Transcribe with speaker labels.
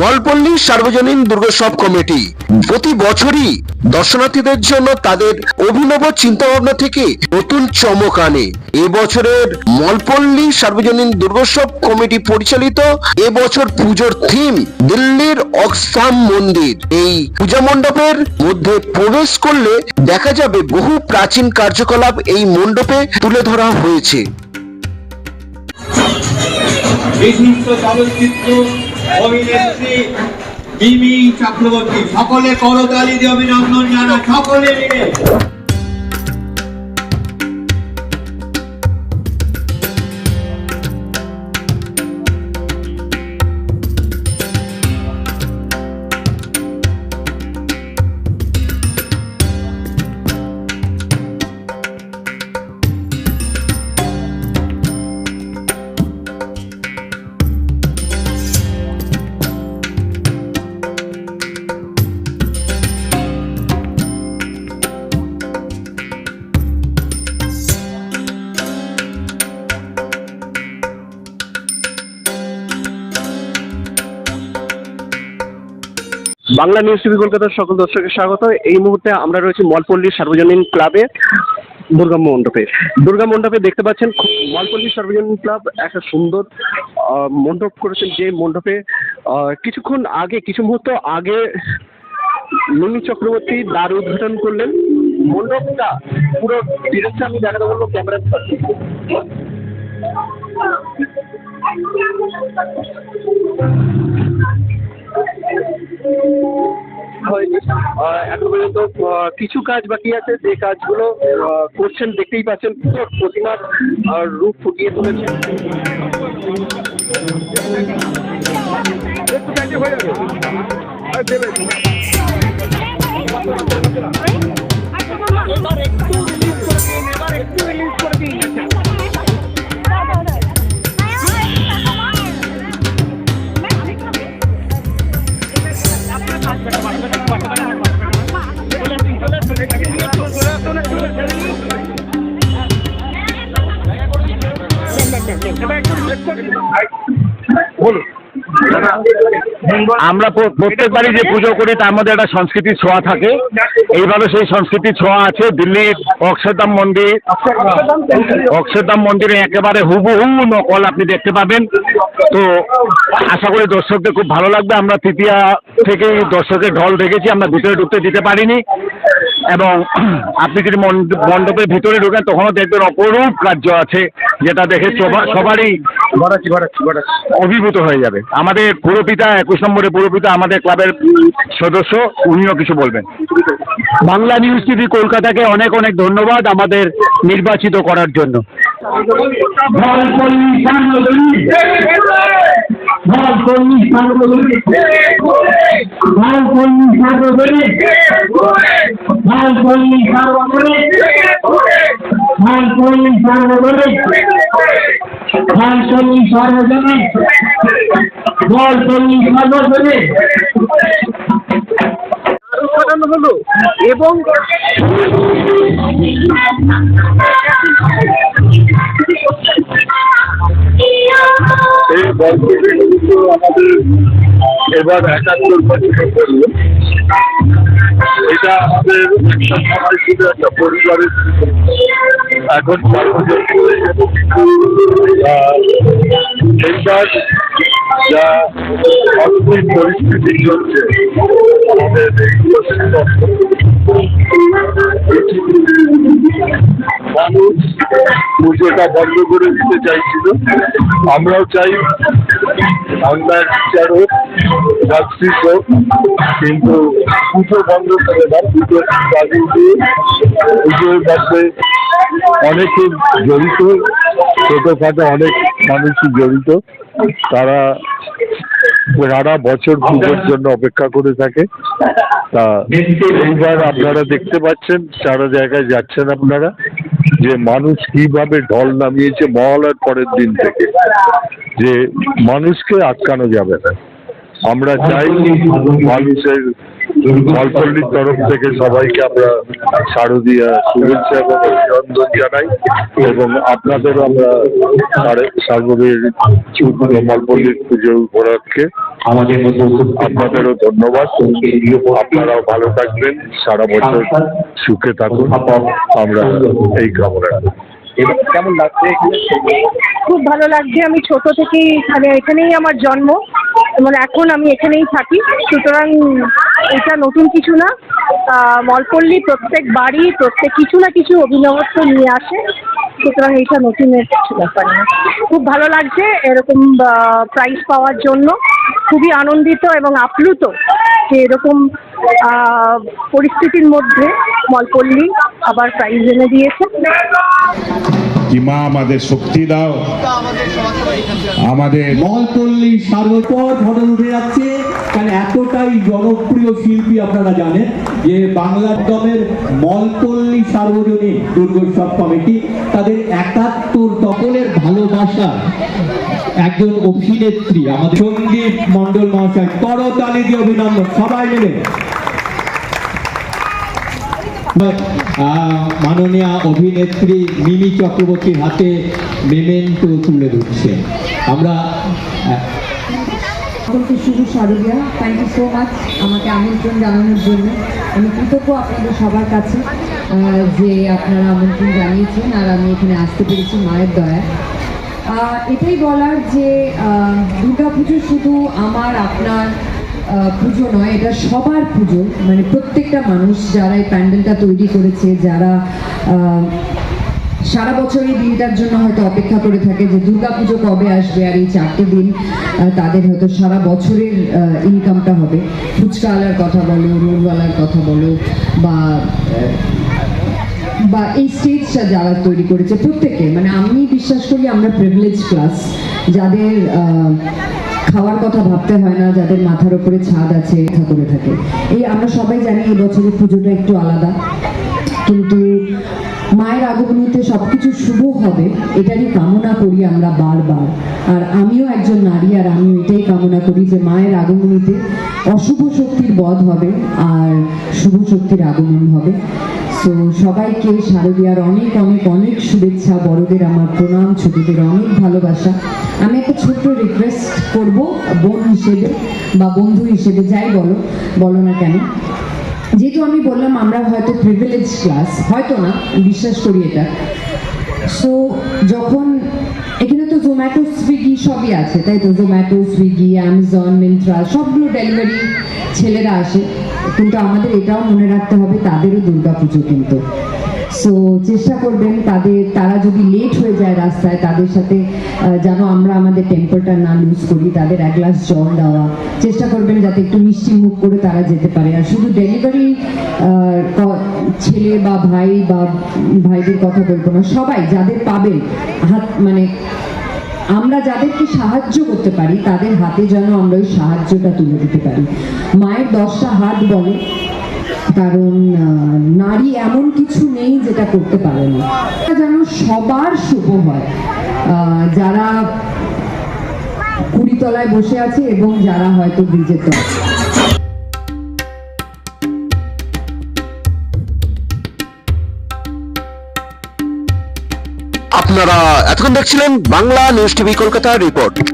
Speaker 1: মলপল্লী সার্বজনীন দুর্গোৎসব কমিটি। প্রতি বছরই দর্শনার্থীদের জন্য তাদের অভিনব চিন্তাভাবনা থেকে নতুন চমক আনে। এবছরের মলপল্লী সার্বজনীন দুর্গোৎসব কমিটি পরিচালিত এবছর পুজোর থিম দিল্লির অক্সাম মন্দির। এই পূজা মণ্ডপের মধ্যে প্রবেশ করলে দেখা যাবে বহু প্রাচীন কার্যকলাপ এই মণ্ডপে তুলে ধরা হয়েছে।
Speaker 2: বিশিষ্ট চলচ্চিত্র অভিনেত্রী মিমি চক্রবর্তী। সকলে করতালি দিয়ে অভিনন্দন জানা সকলে মিলে।
Speaker 3: বাংলা নিউজ টিভি কলকাতার সকল দর্শকের স্বাগত। এই মুহূর্তে আমরা রয়েছি মলপল্লী সার্বজনীন ক্লাবে, দুর্গা মণ্ডপে। দুর্গা মণ্ডপে দেখতে পাচ্ছেন, মলপল্লী সার্বজনীন ক্লাব একটা সুন্দর মণ্ডপ করেছেন যে মণ্ডপে কিছুক্ষণ আগে, কিছু মুহূর্ত আগে মিমি চক্রবর্তী দ্বার উদ্ঘাটন করলেন। মণ্ডপটা পুরো আমি দেখাতে বলব ক্যামেরা হয়নি। আহ, এখন পর্যন্ত কিছু কাজ বাকি আছে। যে কাজগুলো করছেন দেখতেই পাচ্ছেন পুরো প্রতিমার রূপ ফুটিয়ে তুলেছেন
Speaker 4: একটু
Speaker 5: আমরা প্র- প্রত্যেকবারই যে পুজো করি, তার মধ্যে একটা সংস্কৃতির ছোঁয়া থাকে। এইভাবে সেই সংস্কৃতির ছোঁয়া আছে। দিল্লির অক্ষরধাম মন্দির, অক্ষরধাম মন্দিরে একেবারে হুবহু নকল আপনি দেখতে পাবেন। তো আশা করি দর্শকদের খুব ভালো লাগবে। আমরা তৃতীয়া থেকে দর্শকের ঢল দেখেছি। আমরা ভিতরে ঢুকতে দিতে পারিনি। এবং আপনি যদি মণ্ড- মণ্ডপের ভিতরে ঢুকেন তখনও দেখবেন অপরূপ কার্য আছে যেটা দেখে সবা- সবারই অভিভূত হয়ে যাবে। আমাদের পুরপিতা একুশ নম্বরের পুরপিতা আমাদের ক্লাবের সদস্য উনিও কিছু বলবেন। বাংলা নিউজ টিভি কলকাতাকে অনেক অনেক ধন্যবাদ আমাদের নির্বাচিত করার জন্য।
Speaker 3: উদ্ঘাটন হলো। এবং
Speaker 6: এই গল্পটি কিন্তু আমাদের এবার একাত্তর বছর পড়ল এটা আমাদের সময় ছিল একটা পরিবারের। এখন এইবার যা অদ্ভুত পরিস্থিতি চলছে আমাদের মানুষ পুজোটা বন্ধ করে দিতে চাইছিল। আমরাও চাই বাংলার বিচার হোক জাস্টিস হোক, কিন্তু পুজো বন্ধ করে না কাজে দিয়ে পুজোর মধ্যে অনেকে জড়িত, ছোটখাটো অনেক মানুষই জড়িত। তারা সারা বছর পুজোর জন্য অপেক্ষা করে থাকে। তা এইবার আপনারা দেখতে পাচ্ছেন, সারা জায়গায় যাচ্ছেন আপনারা। যে মানুষ কীভাবে ঢল নামিয়েছে মহলার পরের দিন থেকে যে মানুষকে আটকানো যাবে না। আমরা চাই মানুষের মলপল্লীর তরফ থেকে সবাইকে আমরা শারদীয়া শুভেচ্ছা এবং অভিনন্দন জানাই এবং আপনাদেরও আমরা সারে- সার্বভৌমের মলপল্লীর পুজো উপলক্ষে
Speaker 2: আমাদের
Speaker 6: আপনাদেরও ধন্যবাদ। আপনারাও ভালো থাকবেন। সারা বছর সুখে থাকুন। আমরা এই কামনা
Speaker 3: কেমন লাগছে
Speaker 4: খুব ভালো লাগছে। আমি ছোট থেকেই মানে এখানেই আমার জন্ম। মানে এখন আমি এখানেই থাকি। সুতরাং এটা নতুন কিছু না। মলপল্লী প্রত্যেক বাড়ি প্রত্যেক কিছু না কিছু অভিনবত্ব নিয়ে আসে। সুতরাং এটা নতুনের কিছু ব্যাপার না। খুব ভালো লাগছে এরকম প্রাইজ পাওয়ার জন্য। খুবই আনন্দিত এবং আপ্লুত যে এরকম পরিস্থিতির মধ্যে মলপল্লী আবার প্রাইজ এনে দিয়েছে।
Speaker 7: কি মা আমাদের শক্তি দাও। আমাদের
Speaker 8: মহলপল্লী সার্বপর ঘটনা উঠে যাচ্ছে। কারণ এতটাই জনপ্রিয় শিল্পী আপনারা জানেন যে বাংলার দমের মলপল্লী সার্বজনীন দুর্গোৎসব কমিটি তাদের একাত্তর দখলের ভালোবাসা। একজন অভিনেত্রী আমাদের সন্দীপ মন্ডল মহাশয় করতালি দিয়ে অভিনন্দন, সবাই মিলে। মাননীয় অভিনেত্রী মিমি চক্রবর্তীর হাতে মেমেন্টো তুলে দিচ্ছে আমরা
Speaker 9: সকলকে শুভ শারদিয়া থ্যাংক ইউ সো মাচ আমাকে আমন্ত্রণ জানানোর জন্য। আমি কৃতজ্ঞ আপনাদের সবার কাছে যে আপনারা আমন্ত্রণ জানিয়েছেন আর আমি এখানে আসতে পেরেছি মায়ের দয়া আহ, এটাই বলার যে আহ, দুর্গাপুজো শুধু আমার আপনার পুজো নয় এটা সবার পুজো। মানে প্রত্যেকটা মানুষ যারা এই প্যান্ডেলটা তৈরি করেছে যারা সারা বছর এই দিনটার জন্য হয়তো অপেক্ষা করে থাকে যে দুর্গাপুজো কবে আসবে আর এই চারটে দিন তাদের হয়তো সারা বছরের ইনকামটা হবে। ফুচকাওয়ালার কথা বলো, রোলওয়ালার কথা বলো, বা বা এই স্টেজটা যারা তৈরি করেছে প্রত্যেকে। মানে আমি বিশ্বাস করি আমরা প্রিভিলেজ ক্লাস যাদের খাওয়ার কথা ভাবতে হয় না, যাদের মাথার উপরে ছাদ আছে কথা করে থাকে। এই আমরা সবাই জানি এই বছরের পুজোটা একটু আলাদা, কিন্তু মায়ের আগমনীতে সবকিছু শুভ হবে, এটারই কামনা করি আমরা বারবার। আর আমিও একজন নারী, আর আমি এটাই কামনা করি যে মায়ের আগমনীতে অশুভ শক্তির বধ হবে, আর শুভ শক্তির আগমন হবে। সো সবাইকে শারদীয়ার অনেক অনেক অনেক শুভেচ্ছা। বড়দের আমার প্রণাম, ছোটদের অনেক ভালোবাসা। আমি একটা ছোট্ট রিকোয়েস্ট করব, বোন হিসেবে বা বন্ধু হিসেবে, যাই বলো বলো না কেন? যেহেতু আমি বললাম আমরা হয়তো প্রিভিলেজ ক্লাস হয়তো না বিশ্বাস করি এটা। সো যখন এখানে তো জোম্যাটো সুইগি সবই আছে, তাই তো? জোম্যাটো সুইগি অ্যামাজন মিন্ত্রা সবগুলো ডেলিভারি ছেলেরা আসে। কিন্তু আমাদের এটাও মনে রাখতে হবে, তাদেরও দুর্গাপুজো কিন্তু। সো চেষ্টা করবেন, তাদের, তারা যদি লেট হয়ে যায় রাস্তায়, তাদের সাথে যেন আমরা আমাদের টেম্পারটা না লুজ করি, তাদের এক গ্লাস জল দেওয়া। চেষ্টা করবেন যাতে একটু মিষ্টি মুখ করে তারা যেতে পারে। আর শুধু ডেলিভারি ছেলে বা ভাই বা ভাইদের কথা বলব না, সবাই যাদের পাবেন, হাত মানে আমরা যাদেরকে সাহায্য করতে পারি, তাদের হাতে যেন আমরা ওই সাহায্যটা তুলে দিতে পারি। মায়ের দশটা হাত বলে কারণ নারী এমন কিছু নেই যেটা করতে পারে না। যেন সবার শুভ হয়। যারা কুড়িতলায় বসে আছে এবং যারা হয়তো তলায়।
Speaker 1: আপনারা এতক্ষণ দেখছিলেন Bangla news TV Kolkata report.